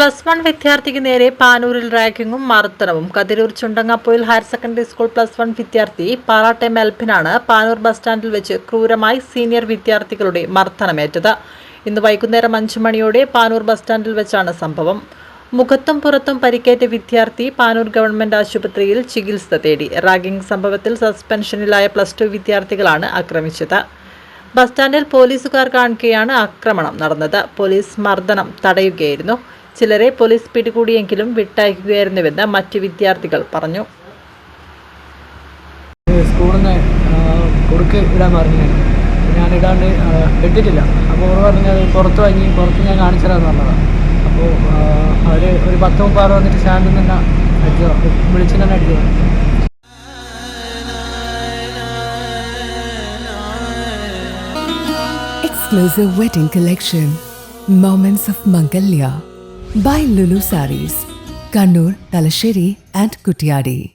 Plus one വിദ്യാർത്ഥിക്ക് നേരെ പാനൂരിൽ റാഗിങ്ങും മർദ്ദനവും. Kathiroor Chundangapoyil higher secondary school plus one വിദ്യാർത്ഥി പാറാട്ടെ മെൽഫിനാണ് പാനൂർ ബസ് സ്റ്റാൻഡിൽ വെച്ച് ക്രൂരമായി സീനിയർ വിദ്യാർത്ഥികളുടെ മർദ്ദനമേറ്റത്. ഇന്ന് വൈകുന്നേരം അഞ്ചു മണിയോടെ പാനൂർ ബസ് സ്റ്റാൻഡിൽ വെച്ചാണ് സംഭവം. മുഖത്തും പുറത്തും പരിക്കേറ്റ വിദ്യാർത്ഥി പാനൂർ ഗവൺമെന്റ് ആശുപത്രിയിൽ ചികിത്സ തേടി. റാഗിംഗ് സംഭവത്തിൽ സസ്പെൻഷനിലായ പ്ലസ് ടു വിദ്യാർത്ഥികളാണ് ആക്രമിച്ചത്. ബസ് സ്റ്റാൻഡിൽ പോലീസുകാർ കാണുകയാണ് ആക്രമണം നടന്നത്. പോലീസ് മർദ്ദനം തടയുകയായിരുന്നു. ചിലരെ പോലീസ് പിടികൂടിയെങ്കിലും വിട്ടയക്കുകയായിരുന്നുവെന്ന് മറ്റ് വിദ്യാർത്ഥികൾ പറഞ്ഞു. സ്കൂളിൽ നിന്ന് കുറുക്ക് ഇടാൻ പറഞ്ഞു. ഞാൻ ഇടാണ്ട് ഇട്ടിട്ടില്ല. അപ്പോൾ അവർ പറഞ്ഞത് പുറത്ത് വാങ്ങി പുറത്ത് ഞാൻ കാണിച്ചതാണ് പറഞ്ഞതാണ് അപ്പോൾ അവർ ഒരു പത്ത് മുപ്പാറ് വന്നിട്ട് സ്റ്റാൻഡിൽ നിന്ന് അടിച്ചോ അടിച്ചു? വിളിച്ചു തന്നെ അടിച്ചോ? Exclusive wedding collection. Moments of Mangalya. by Lulu Saris, Kanur Talashiri, and Kutiyadi.